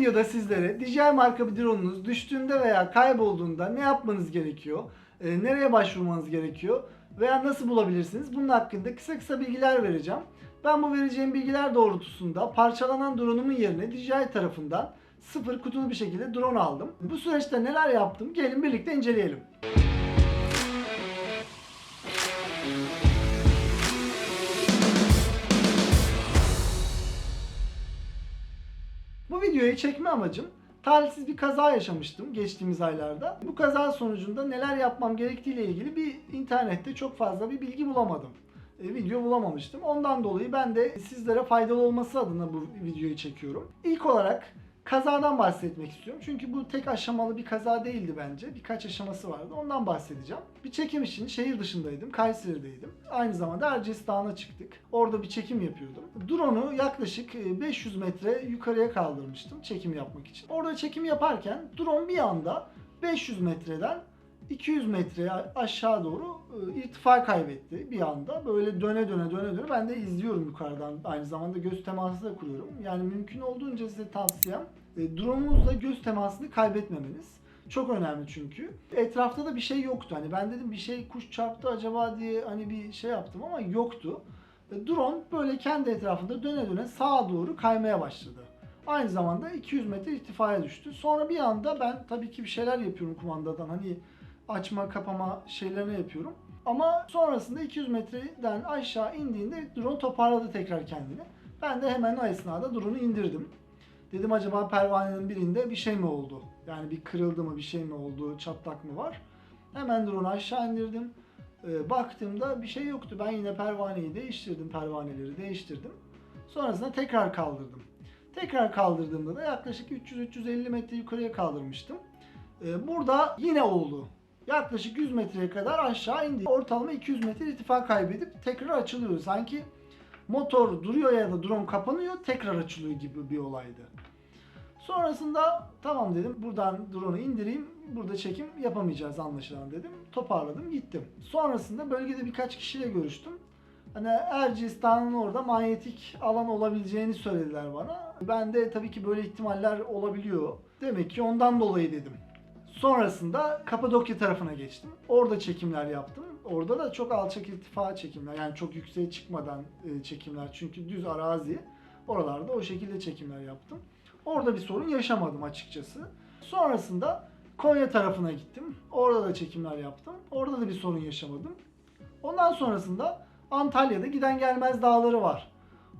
videoda sizlere DJI marka bir drone'unuz düştüğünde veya kaybolduğunda ne yapmanız gerekiyor, e, nereye başvurmanız gerekiyor veya nasıl bulabilirsiniz bunun hakkında kısa kısa bilgiler vereceğim. Ben bu vereceğim bilgiler doğrultusunda parçalanan drone'umun yerine DJI tarafından sıfır kutulu bir şekilde drone aldım. Bu süreçte neler yaptım gelin birlikte inceleyelim. Bu videoyu çekme amacım talihsiz bir kaza yaşamıştım geçtiğimiz aylarda. Bu kaza sonucunda neler yapmam gerektiğiyle ilgili bir internette çok fazla bir bilgi bulamadım. E, video bulamamıştım. Ondan dolayı ben de sizlere faydalı olması adına bu videoyu çekiyorum. İlk olarak kazadan bahsetmek istiyorum. Çünkü bu tek aşamalı bir kaza değildi bence. Birkaç aşaması vardı. Ondan bahsedeceğim. Bir çekim için şehir dışındaydım. Kayseri'deydim. Aynı zamanda Erciyes Dağı'na çıktık. Orada bir çekim yapıyordum. Drone'u yaklaşık e, 500 metre yukarıya kaldırmıştım çekim yapmak için. Orada çekim yaparken drone bir anda 500 metreden 200 metreye aşağı doğru e, irtifa kaybetti bir anda. Böyle döne döne döne döne ben de izliyorum yukarıdan. Aynı zamanda göz teması da kuruyorum. Yani mümkün olduğunca size tavsiyem e, drone'unuzla göz temasını kaybetmemeniz. Çok önemli çünkü. Etrafta da bir şey yoktu. Hani ben dedim bir şey kuş çarptı acaba diye hani bir şey yaptım ama yoktu. E, Drone böyle kendi etrafında döne döne sağa doğru kaymaya başladı. Aynı zamanda 200 metre irtifaya düştü. Sonra bir anda ben tabii ki bir şeyler yapıyorum kumandadan. Hani açma kapama şeylerini yapıyorum. Ama sonrasında 200 metreden aşağı indiğinde drone toparladı tekrar kendini. Ben de hemen o esnada drone'u indirdim. Dedim acaba pervanenin birinde bir şey mi oldu? Yani bir kırıldı mı, bir şey mi oldu, çatlak mı var? Hemen drone'u aşağı indirdim. Ee, baktığımda bir şey yoktu. Ben yine pervaneyi değiştirdim, pervaneleri değiştirdim. Sonrasında tekrar kaldırdım. Tekrar kaldırdığımda da yaklaşık 300-350 metre yukarıya kaldırmıştım. Ee, burada yine oldu. Yaklaşık 100 metreye kadar aşağı indi. Ortalama 200 metre irtifa kaybedip tekrar açılıyor. Sanki motor duruyor ya da drone kapanıyor tekrar açılıyor gibi bir olaydı. Sonrasında tamam dedim buradan drone'u indireyim. Burada çekim yapamayacağız anlaşılan dedim. Toparladım gittim. Sonrasında bölgede birkaç kişiyle görüştüm. Hani Erciyes Dağı'nın orada manyetik alan olabileceğini söylediler bana. Ben de tabii ki böyle ihtimaller olabiliyor. Demek ki ondan dolayı dedim. Sonrasında Kapadokya tarafına geçtim. Orada çekimler yaptım. Orada da çok alçak irtifa çekimler. Yani çok yükseğe çıkmadan e, çekimler. Çünkü düz arazi. Oralarda o şekilde çekimler yaptım. Orada bir sorun yaşamadım açıkçası. Sonrasında Konya tarafına gittim. Orada da çekimler yaptım. Orada da bir sorun yaşamadım. Ondan sonrasında Antalya'da giden gelmez dağları var.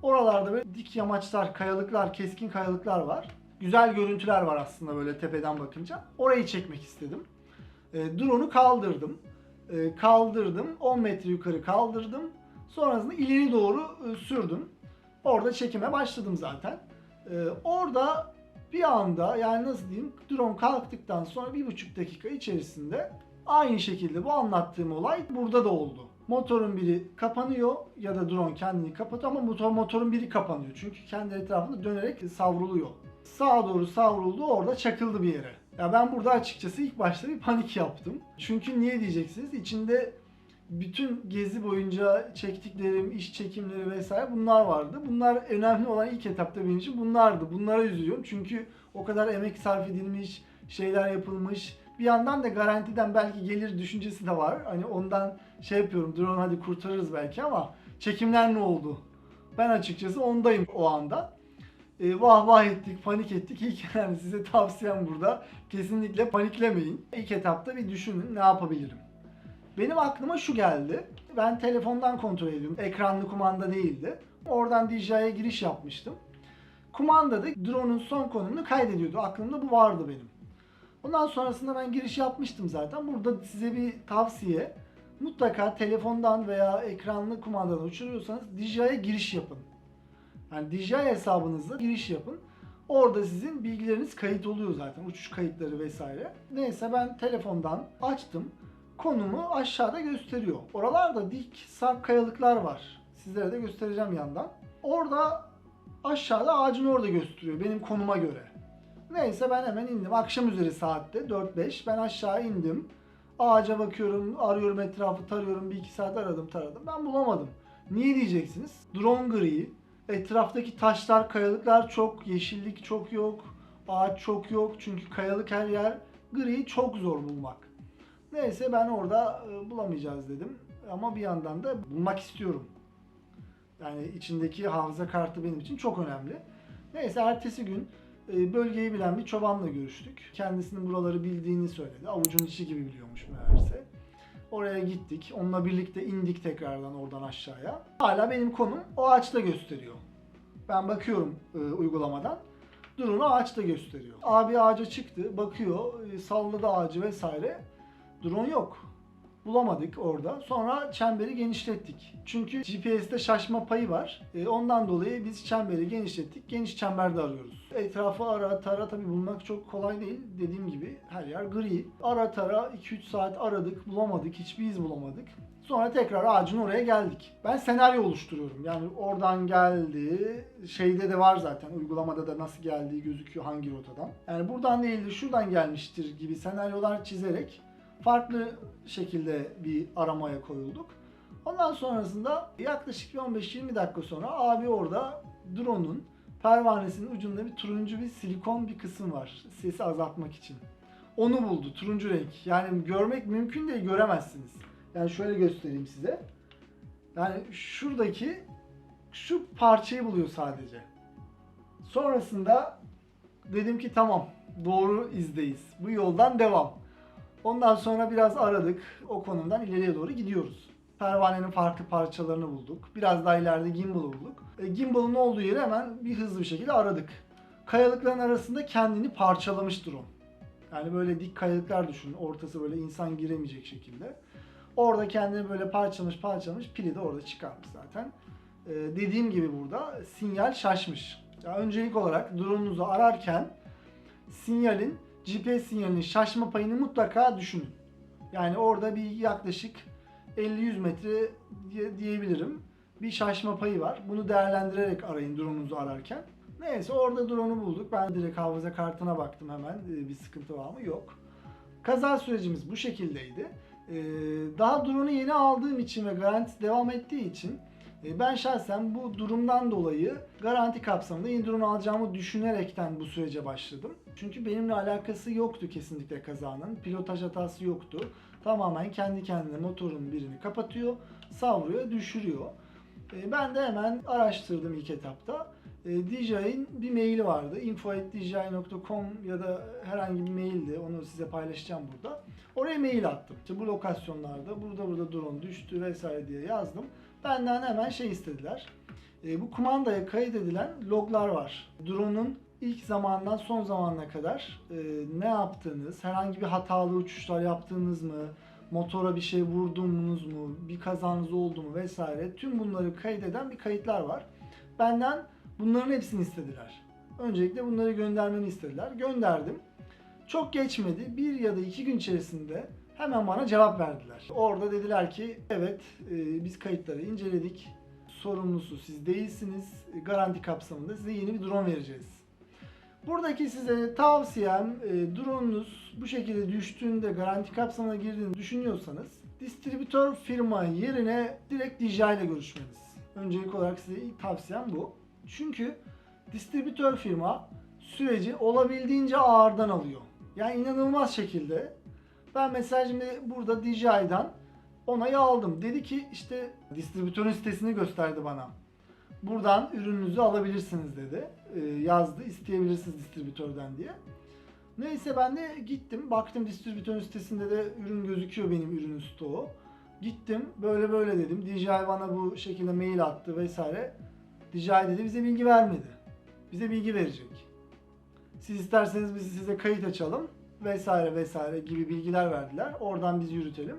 Oralarda böyle dik yamaçlar, kayalıklar, keskin kayalıklar var. Güzel görüntüler var aslında böyle tepeden bakınca. Orayı çekmek istedim. E, drone'u kaldırdım. E, kaldırdım. 10 metre yukarı kaldırdım. Sonrasında ileri doğru e, sürdüm. Orada çekime başladım zaten. E, orada bir anda yani nasıl diyeyim drone kalktıktan sonra bir buçuk dakika içerisinde aynı şekilde bu anlattığım olay burada da oldu. Motorun biri kapanıyor ya da drone kendini kapatıyor ama motor motorun biri kapanıyor. Çünkü kendi etrafında dönerek savruluyor. Sağa doğru savruldu orada çakıldı bir yere. Ya ben burada açıkçası ilk başta bir panik yaptım. Çünkü niye diyeceksiniz? İçinde bütün gezi boyunca çektiklerim, iş çekimleri vesaire bunlar vardı. Bunlar önemli olan ilk etapta benim için bunlardı. Bunlara üzülüyorum çünkü o kadar emek sarf edilmiş, şeyler yapılmış. Bir yandan da garantiden belki gelir düşüncesi de var. Hani ondan şey yapıyorum, drone hadi kurtarırız belki ama çekimler ne oldu? Ben açıkçası ondayım o anda. E, vah vah ettik, panik ettik. İlk yani size tavsiyem burada kesinlikle paniklemeyin. İlk etapta bir düşünün ne yapabilirim. Benim aklıma şu geldi. Ben telefondan kontrol ediyorum. Ekranlı kumanda değildi. Oradan DJI'ye giriş yapmıştım. Kumandada drone'un son konumunu kaydediyordu. Aklımda bu vardı benim. Ondan sonrasında ben giriş yapmıştım zaten. Burada size bir tavsiye. Mutlaka telefondan veya ekranlı kumandadan uçuruyorsanız DJI'ye giriş yapın. Yani DJI hesabınızla giriş yapın. Orada sizin bilgileriniz kayıt oluyor zaten. Uçuş kayıtları vesaire. Neyse ben telefondan açtım. Konumu aşağıda gösteriyor. Oralarda dik sarp kayalıklar var. Sizlere de göstereceğim yandan. Orada aşağıda ağacın orada gösteriyor benim konuma göre. Neyse ben hemen indim. Akşam üzeri saatte 4-5 ben aşağı indim. Ağaca bakıyorum, arıyorum etrafı tarıyorum. Bir iki saat aradım taradım. Ben bulamadım. Niye diyeceksiniz? Drone gri. Etraftaki taşlar, kayalıklar çok, yeşillik çok yok. Ağaç çok yok çünkü kayalık her yer. Gri çok zor bulmak. Neyse ben orada e, bulamayacağız dedim. Ama bir yandan da bulmak istiyorum. Yani içindeki hafıza kartı benim için çok önemli. Neyse ertesi gün e, bölgeyi bilen bir çobanla görüştük. Kendisinin buraları bildiğini söyledi. Avucun içi gibi biliyormuş meğerse. Oraya gittik. Onunla birlikte indik tekrardan oradan aşağıya. Hala benim konum o ağaçta gösteriyor. Ben bakıyorum e, uygulamadan. Drone'u ağaçta gösteriyor. Abi ağaca çıktı, bakıyor, e, salladı ağacı vesaire. Drone yok. Bulamadık orada. Sonra çemberi genişlettik. Çünkü GPS'te şaşma payı var. E, ondan dolayı biz çemberi genişlettik. Geniş çemberde arıyoruz. Etrafı ara tara tabi bulmak çok kolay değil. Dediğim gibi her yer gri. Ara tara 2-3 saat aradık. Bulamadık. Hiçbir iz bulamadık. Sonra tekrar ağacın oraya geldik. Ben senaryo oluşturuyorum. Yani oradan geldi. Şeyde de var zaten. Uygulamada da nasıl geldiği gözüküyor hangi rotadan. Yani buradan değil de şuradan gelmiştir gibi senaryolar çizerek farklı şekilde bir aramaya koyulduk. Ondan sonrasında yaklaşık bir 15-20 dakika sonra abi orada drone'un pervanesinin ucunda bir turuncu bir silikon bir kısım var. Sesi azaltmak için. Onu buldu. Turuncu renk. Yani görmek mümkün değil. Göremezsiniz. Yani şöyle göstereyim size. Yani şuradaki şu parçayı buluyor sadece. Sonrasında dedim ki tamam doğru izdeyiz. Bu yoldan devam. Ondan sonra biraz aradık. O konumdan ileriye doğru gidiyoruz. Pervanenin farklı parçalarını bulduk. Biraz daha ileride gimbal'ı bulduk. E, gimbal'ın olduğu yeri hemen bir hızlı bir şekilde aradık. Kayalıkların arasında kendini parçalamış drone. Yani böyle dik kayalıklar düşünün. Ortası böyle insan giremeyecek şekilde. Orada kendini böyle parçalamış parçalamış. Pili de orada çıkarmış zaten. E, dediğim gibi burada sinyal şaşmış. Ya öncelik olarak drone'unuzu ararken sinyalin GPS sinyalinin şaşma payını mutlaka düşünün. Yani orada bir yaklaşık 50-100 metre diye, diyebilirim. Bir şaşma payı var. Bunu değerlendirerek arayın drone'unuzu ararken. Neyse orada drone'u bulduk. Ben direkt hafıza kartına baktım hemen. Ee, Bir sıkıntı var mı? Yok. Kaza sürecimiz bu şekildeydi. Ee, Daha drone'u yeni aldığım için ve garantisi devam ettiği için ben şahsen bu durumdan dolayı garanti kapsamında drone alacağımı düşünerekten bu sürece başladım. Çünkü benimle alakası yoktu kesinlikle kazanın. Pilotaj hatası yoktu. Tamamen kendi kendine motorun birini kapatıyor, savruyor, düşürüyor. E, Ben de hemen araştırdım ilk etapta. E, DJI'nin bir maili vardı. info.dji.com ya da herhangi bir maildi. Onu size paylaşacağım burada. Oraya mail attım. İşte bu lokasyonlarda burada burada drone düştü vesaire diye yazdım. Benden hemen şey istediler. E, bu kumandaya kaydedilen loglar var. Drone'un ilk zamandan son zamana kadar e, ne yaptığınız, herhangi bir hatalı uçuşlar yaptığınız mı, motora bir şey vurdunuz mu, bir kazanız oldu mu vesaire tüm bunları kaydeden bir kayıtlar var. Benden bunların hepsini istediler. Öncelikle bunları göndermemi istediler. Gönderdim. Çok geçmedi. Bir ya da iki gün içerisinde hemen bana cevap verdiler. Orada dediler ki evet e, biz kayıtları inceledik. Sorumlusu siz değilsiniz. Garanti kapsamında size yeni bir drone vereceğiz. Buradaki size tavsiyem e, drone'unuz bu şekilde düştüğünde garanti kapsamına girdiğini düşünüyorsanız distribütör firma yerine direkt DJI ile görüşmeniz. Öncelik olarak size ilk tavsiyem bu. Çünkü distribütör firma süreci olabildiğince ağırdan alıyor. Yani inanılmaz şekilde ben şimdi burada DJI'dan onayı aldım. Dedi ki işte distribütörün sitesini gösterdi bana. Buradan ürününüzü alabilirsiniz dedi. Ee, yazdı isteyebilirsiniz distribütörden diye. Neyse ben de gittim. Baktım distribütörün sitesinde de ürün gözüküyor benim ürünün stoğu. Gittim böyle böyle dedim. DJI bana bu şekilde mail attı vesaire. DJI dedi bize bilgi vermedi. Bize bilgi verecek. Siz isterseniz biz size kayıt açalım vesaire vesaire gibi bilgiler verdiler. Oradan biz yürütelim.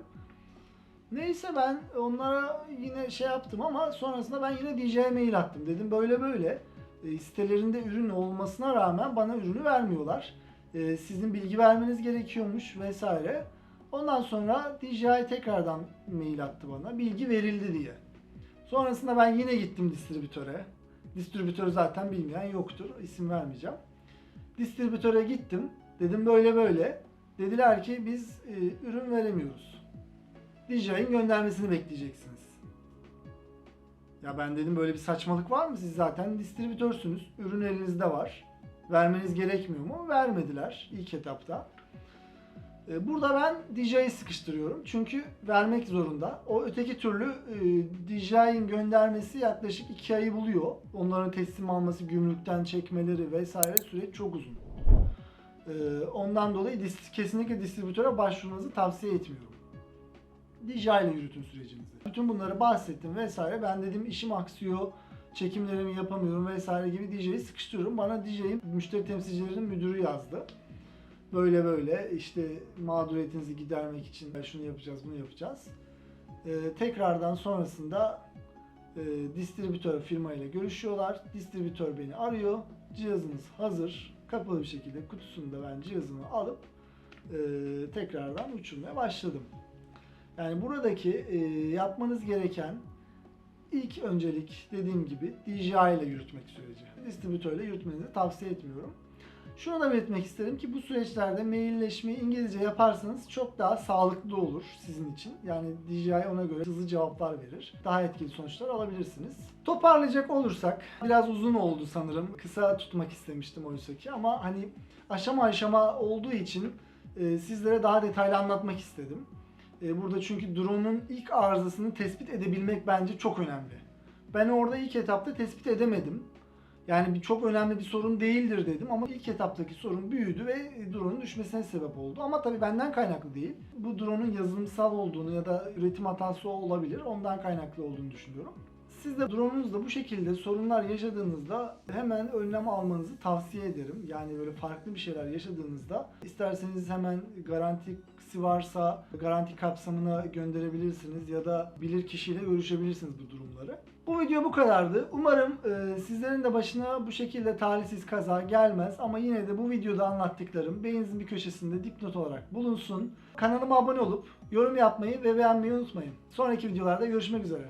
Neyse ben onlara yine şey yaptım ama sonrasında ben yine DJ'ye mail attım. Dedim böyle böyle e, sitelerinde ürün olmasına rağmen bana ürünü vermiyorlar. E, sizin bilgi vermeniz gerekiyormuş vesaire. Ondan sonra DJI tekrardan mail attı bana. Bilgi verildi diye. Sonrasında ben yine gittim distribütöre. Distribütörü zaten bilmeyen yoktur. İsim vermeyeceğim. Distribütöre gittim. Dedim böyle böyle. Dediler ki biz e, ürün veremiyoruz. DJI'nin göndermesini bekleyeceksiniz. Ya ben dedim böyle bir saçmalık var mı? Siz zaten distribütörsünüz. Ürün elinizde var. Vermeniz gerekmiyor mu? Vermediler ilk etapta. E, Burada ben DJ'yi sıkıştırıyorum. Çünkü vermek zorunda. O öteki türlü e, DJ'in göndermesi yaklaşık 2 ayı buluyor. Onların teslim alması, gümrükten çekmeleri vesaire süreç çok uzun. E, Ondan dolayı kesinlikle distribütöre başvurmanızı tavsiye etmiyorum. DJ ile yürütün sürecinizi. Bütün bunları bahsettim vesaire. Ben dedim işim aksıyor, çekimlerimi yapamıyorum vesaire gibi DJ'yi sıkıştırıyorum. Bana DJ'in müşteri temsilcilerinin müdürü yazdı. Böyle böyle işte mağduriyetinizi gidermek için şunu yapacağız, bunu yapacağız. Ee, tekrardan sonrasında e, distribütör firma ile görüşüyorlar. Distribütör beni arıyor. Cihazınız hazır. Kapalı bir şekilde kutusunda ben cihazımı alıp e, tekrardan uçurmaya başladım. Yani buradaki e, yapmanız gereken ilk öncelik dediğim gibi DJI ile yürütmek süreci. Distribütörle yürütmenizi tavsiye etmiyorum. Şunu da belirtmek isterim ki bu süreçlerde mailleşmeyi İngilizce yaparsanız çok daha sağlıklı olur sizin için. Yani DJI ona göre hızlı cevaplar verir. Daha etkili sonuçlar alabilirsiniz. Toparlayacak olursak biraz uzun oldu sanırım. Kısa tutmak istemiştim oysa ki ama hani aşama aşama olduğu için e, sizlere daha detaylı anlatmak istedim. E, burada çünkü drone'un ilk arızasını tespit edebilmek bence çok önemli. Ben orada ilk etapta tespit edemedim. Yani bir çok önemli bir sorun değildir dedim ama ilk etaptaki sorun büyüdü ve drone'un düşmesine sebep oldu. Ama tabii benden kaynaklı değil. Bu drone'un yazılımsal olduğunu ya da üretim hatası olabilir. Ondan kaynaklı olduğunu düşünüyorum. Siz de drone'unuzda bu şekilde sorunlar yaşadığınızda hemen önlem almanızı tavsiye ederim. Yani böyle farklı bir şeyler yaşadığınızda isterseniz hemen garantisi varsa garanti kapsamına gönderebilirsiniz ya da bilir kişiyle görüşebilirsiniz bu durumları. Bu video bu kadardı. Umarım e, sizlerin de başına bu şekilde talihsiz kaza gelmez ama yine de bu videoda anlattıklarım beyninizin bir köşesinde dipnot olarak bulunsun. Kanalıma abone olup yorum yapmayı ve beğenmeyi unutmayın. Sonraki videolarda görüşmek üzere.